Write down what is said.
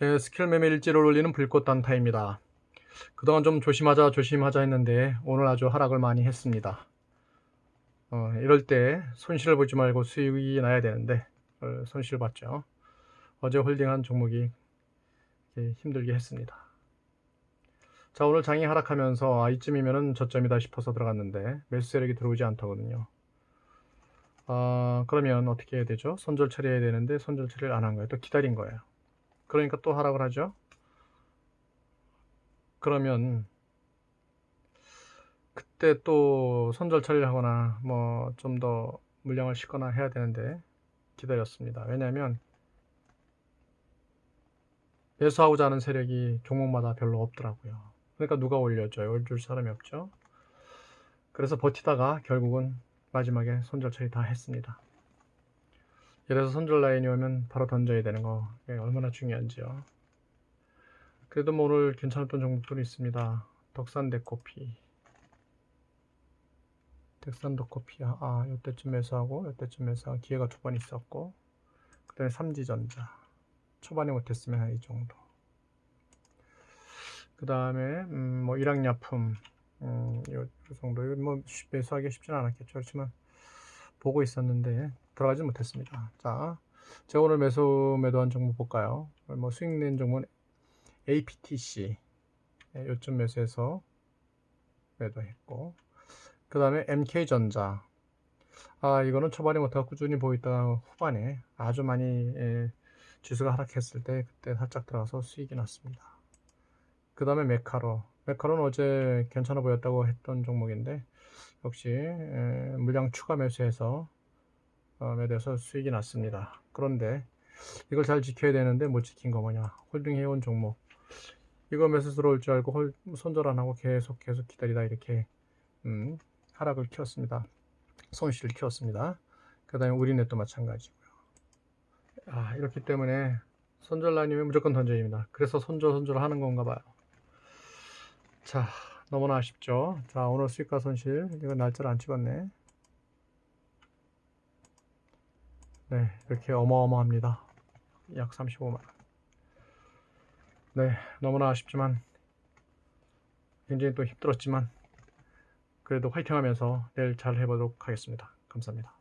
네, 스킬 매매 일지를 올리는 불꽃 단타입니다. 그동안 좀 조심하자 조심하자 했는데 오늘 아주 하락을 많이 했습니다. 어, 이럴 때 손실을 보지 말고 수익이 나야 되는데 어, 손실 봤죠. 어제 홀딩한 종목이 힘들게 했습니다. 자 오늘 장이 하락하면서 아, 이쯤이면은 저점이다 싶어서 들어갔는데 매수 세력이 들어오지 않더군요. 아 그러면 어떻게 해야 되죠? 손절 처리해야 되는데 손절 처리를 안 한 거예요. 또 기다린 거예요. 그러니까 또 하락을 하죠. 그러면 그때 또 손절 처리를 하거나 뭐 좀 더 물량을 싣거나 해야 되는데 기다렸습니다. 왜냐하면 매수하고자 하는 세력이 종목마다 별로 없더라고요. 그러니까 누가 올려줘요? 올줄 사람이 없죠. 그래서 버티다가 결국은 마지막에 손절 처리 다 했습니다. 이래서 손절 라인이 오면 바로 던져야 되는 거 이게 얼마나 중요한지요. 그래도 뭐 오늘 괜찮았던 종목들이 있습니다. 덕산데코피, 덕산도코피, 아, 이때쯤 매수하고 이때쯤 매수하고 기회가 두 번 있었고, 그 다음에 삼지전자 초반에 못했으면 한 이 정도. 그 다음에 음, 뭐 일학약품, 음, 요, 요 정도. 이건 뭐 쉽- 매수하기 쉽지는 않았겠죠. 그렇지만 보고 있었는데 들어가지 못했습니다. 자, 제가 오늘 매수 매도한 종목 볼까요? 뭐 수익 낸 종목은 APTC 예, 요점 매수해서 매도했고 그 다음에 MK전자 아 이거는 초반에 못하고 꾸준히 보이다가 후반에 아주 많이 예, 지수가 하락했을 때 그때 살짝 들어가서 수익이 났습니다. 그 다음에 메카로 메카로는 어제 괜찮아 보였다고 했던 종목인데 역시 예, 물량 추가 매수해서 어, 매도해서 수익이 났습니다. 그런데 이걸 잘 지켜야 되는데 못 지킨 거 뭐냐 홀딩 해온 종목 이거 매수 들어올 줄 알고 홀, 손절 안 하고 계속 계속 기다리다 이렇게 음, 하락을 키웠습니다. 손실을 키웠습니다. 그 다음에 우리넷도 마찬가지고요. 아 이렇기 때문에 손절 라인이면 무조건 던져입니다. 그래서 손절 손절 하는 건가 봐요. 자 너무나 아쉽죠. 자 오늘 수익과 손실 이거 날짜를 안 찍었네. 네 이렇게 어마어마합니다. 약 35만 원. 네, 너무나 아쉽지만 굉장히 또 힘들었지만 그래도 화이팅 하면서 내일 잘 해보도록 하겠습니다. 감사합니다.